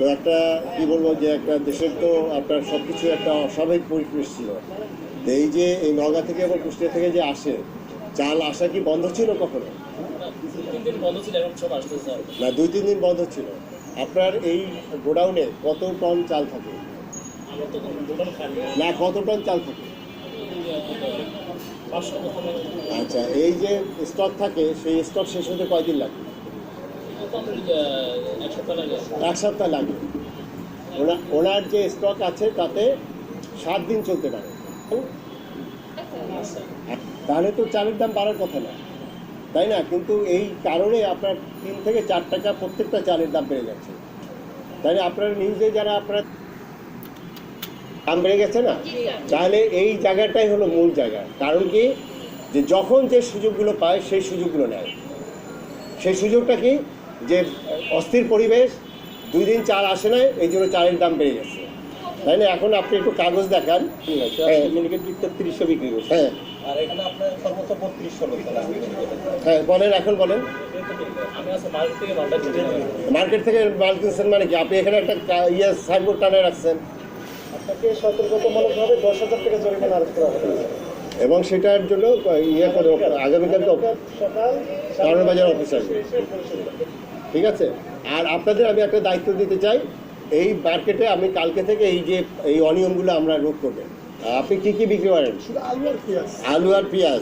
তো একটা কি বলব যে একটা দেশের তো আপনার সব কিছু একটা অস্বাভাবিক পরিবেশ ছিল। তো এই যে এই নগা থেকে এবং কুষ্টিয়া থেকে যে আসে চাল আসা কি বন্ধ ছিল কখনো? না দুই তিন দিন বন্ধ ছিল। আপনার এই গোডাউনে কত টন চাল থাকে? না কত টন চাল থাকে? আচ্ছা এই যে স্টক থাকে সেই স্টক শেষ হতে কয়দিন লাগে? এক সপ্তাহ লাগে ওনার যে স্টক আছে, তাতে সাত দিন চলতে পারে। তাহলে তো চালের দাম বাড়ার কথা না। তাই না? কিন্তু এই কারণে আপনার তিন থেকে চার টাকা প্রত্যেকটা চালের দাম বেড়ে যাচ্ছে। তাই না? আপনার নিউজে যারা আপনার দাম বেড়ে গেছে না, তাহলে এই জায়গাটাই হলো মূল জায়গা। কারণ কি? যে যখন যে সুযোগগুলো পায়, সেই সুযোগগুলো নেয়। সেই সুযোগটা কি? যে অস্থির পরিবেশ দুই দিন চাল আসে না এই জন্য চালের দাম বেড়ে গেছে। তাই না? এখন আপনি একটু কাগজ দেখান। হ্যাঁ। দিকটা তিরিশশো বিক্রি করছে। হ্যাঁ। হ্যাঁ বলেন এখন বলেন। মার্কেট থেকে মাল কিনছেন মানে কি? আপনি এখানে একটা ইয়ে সাইনবোর্ড টানে রাখছেন। আপনাকে সতর্কতামূলকভাবে দশ হাজার টাকা জরিমানা আরোপ করা হবে। এবং সেটার জন্য ইয়ে করে আগামীকাল সকাল কারণ বাজার অফিস আসবে। ঠিক আছে? আর আপনাদের আমি একটা দায়িত্ব দিতে চাই এই মার্কেটে আমি কালকে থেকে এই যে এই অনিয়মগুলো আমরা রোধ করবেন আপনি কি কি বিক্রি করেন? শুধু আলু আর পেঁয়াজ। আলু আর পেঁয়াজ।